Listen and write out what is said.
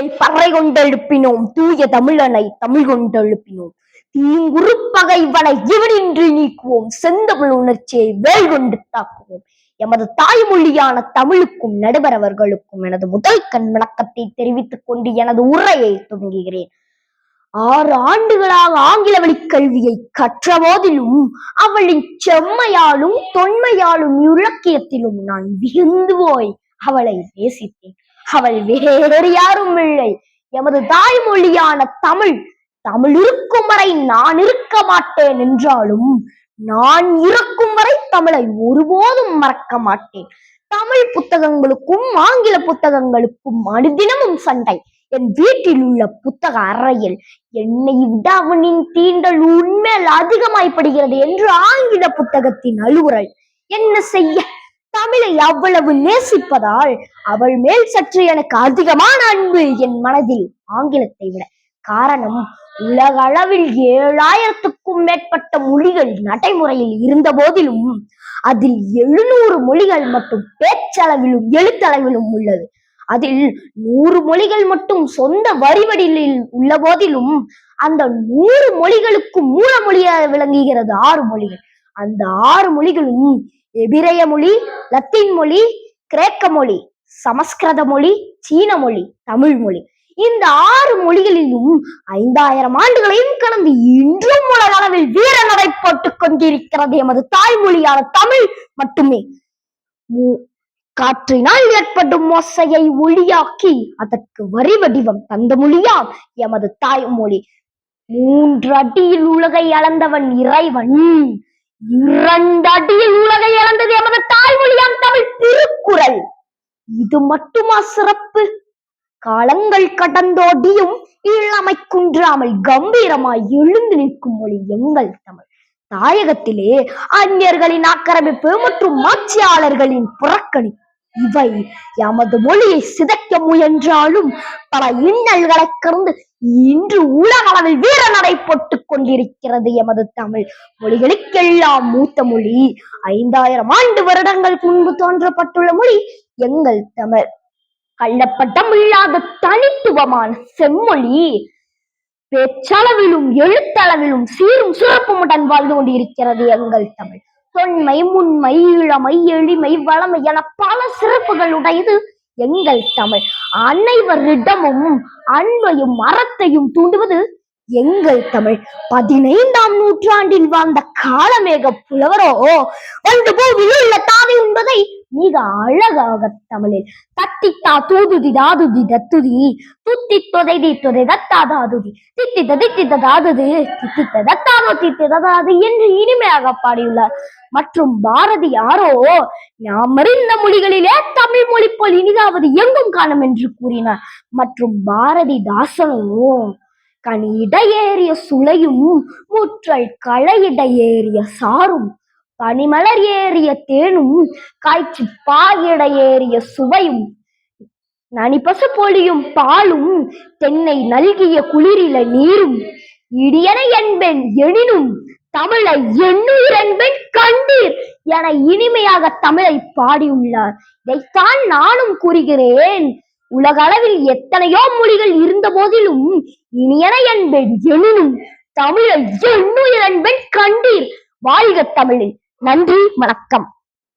மேல் பறை கொண்டெழுப்பினோம் தூய தமிழனை தமிழ் கொண்டெழுப்பினோம் தீங்குறுப்பகைவனை இவனின்றி நீக்குவோம். செந்தமிழ் உணர்ச்சியை வேல் கொண்டு தாக்குவோம். எமது தாய்மொழியான தமிழுக்கும் நடுவரவர்களுக்கும் எனது முதல் கண் விளக்கத்தை தெரிவித்துக் கொண்டு எனது உரையை துவங்குகிறேன். ஆறு ஆண்டுகளாக ஆங்கில வழி கல்வியை கற்ற போதிலும் அவளின் செம்மையாலும் தொன்மையாலும் இலக்கியத்திலும் நான் வியந்து போய் அவளை நேசித்தேன். அவள் வேறு யாரும் இல்லை. எமது தாய்மொழியான தமிழ் தமிழ் இருக்கும் வரை நான் இருக்க மாட்டேன் என்றாலும் நான் இருக்கும் வரை தமிழை ஒருபோதும் மறக்க மாட்டேன். தமிழ் புத்தகங்களுக்கும் ஆங்கில புத்தகங்களுக்கும் அனுதினமும் சண்டை. என் வீட்டில் உள்ள புத்தக அறையில் என்னை விட அவனின் தீண்டல் உண்மையில் அதிகமாய்ப்படுகிறது என்று ஆங்கில புத்தகத்தின் அலுவல் என்ன செய்ய தமிழை அவ்வளவு நேசிப்பதால் அவள் மேல் சற்று எனக்கு அதிகமான அன்பு என் மனதில் ஆங்கிலத்தை விட. காரணம் உலக அளவில் ஏழாயிரத்துக்கும் மேற்பட்ட மொழிகள் நடைமுறையில் இருந்த போதிலும் அதில் எழுநூறு மொழிகள் மட்டும் பேச்சளவிலும் எழுத்தளவிலும் உள்ளது. அதில் நூறு மொழிகள் மட்டும் சொந்த வரிவடியில் உள்ள போதிலும் அந்த நூறு மொழிகளுக்கும் மூல மொழியாக விளங்குகிறது ஆறு மொழிகள். அந்த ஆறு மொழிகளும் எபிரேய மொழி லத்தீன் மொழி கிரேக்க மொழி சமஸ்கிருத மொழி சீன மொழி தமிழ் மொழி. இந்த ஆறு மொழிகளிலும் ஐந்தாயிரம் ஆண்டுகளையும் கடந்து இன்றும் உலக அளவில் வீர நடை போட்டுக் கொண்டிருக்கிறது எமது தாய்மொழியான தமிழ் மட்டுமே. காற்றினால் ஏற்படும் மோசையை ஒளியாக்கி அதற்கு வரி வடிவம் தந்த மொழியாம் எமது தாய்மொழி. மூன்று அடியில் உலகை அளந்தவன் இறைவன். இரண்டு அடியில் உலகை இழந்தது எமது தாய்மொழியாம் தமிழ் திருக்குறள். இது மட்டுமா சிறப்பு? காலங்கள் கடந்தோடியும் இளமை குன்றாமல் கம்பீரமாய் எழுந்து நிற்கும் மொழி எங்கள் தமிழ். தாயகத்திலே அந்நியர்களின் ஆக்கிரமிப்பு மற்றும் ஆட்சியாளர்களின் புறக்கணிப்பு இவை எமது மொழியை சிதைக்க முயன்றாலும் பல இன்னல்களை கடந்து இன்று உலக அளவில் வீர நடைபெற்றுக் போட்டுக் கொண்டிருக்கிறது எமது தமிழ். மொழிகளுக்கெல்லாம் மூத்த மொழி. ஐந்தாயிரம் ஆண்டு வருடங்களுக்கு முன்பு தோன்றப்பட்டுள்ள மொழி எங்கள் தமிழ். கள்ளப்பட்டம் இல்லாத தனித்துவமான செம்மொழி. பேச்சளவிலும் எழுத்தளவிலும் சீரும் சிறப்புமுடன் வாழ்ந்து கொண்டிருக்கிறது எங்கள் தமிழ். தொன்மை முன்மை இளமை எளிமை வளமை என பல சிறப்புகள் உடையது எங்கள் தமிழ். அனைவரிடமும் அன்பையும் மரத்தையும் தூண்டுவது எங்கள் தமிழ். பதினைந்தாம் நூற்றாண்டில் வாழ்ந்த காலமேக புலவரோ ஒன்று பூவில் உள்ள தாவி உண்பதை மிக அழகாக தமிழில். தத்தித்தா தூதுதி தாதுதி தத்துதி. துத்தி தொதைதி தொதை தத்தா. தாதுதி தித்தித்த தித்தித்த தாதுது தித்தித்த தத்தாதோ தித்தித்த தாது என்று இனிமையாக பாடியுள்ளார். மற்றும் பாரதி யாரோ? நாம் அறிந்த மொழிகளிலே தமிழ் மொழி போல் இனிதாவது எங்கும் காணும் என்று கூறினார். மற்றும் பாரதிதாசனோ கனியிட ஏறிய சுளையும் முற்றல் களையிட ஏறிய சாரும் பனிமலர் ஏறிய தேனும் காய்ச்சி பாயிட ஏறிய சுவையும் நனிபசு பொழியும் பாலும் தென்னை நல்கிய குளிரில நீரும் இடியன என்பெண் எனினும் தமிழை எண்ணுயிர் என்பெண் கண்டீர் என இனிமையாக தமிழை பாடியுள்ளார். இதைத்தான் நானும் கூறுகிறேன். உலக அளவில் எத்தனையோ மொழிகள் இருந்த போதிலும் இனியன என்பெண் எனினும் தமிழை எண்ணுயிர் என்பெண் கண்டீர். வாழ்க தமிழில். நன்றி வணக்கம்.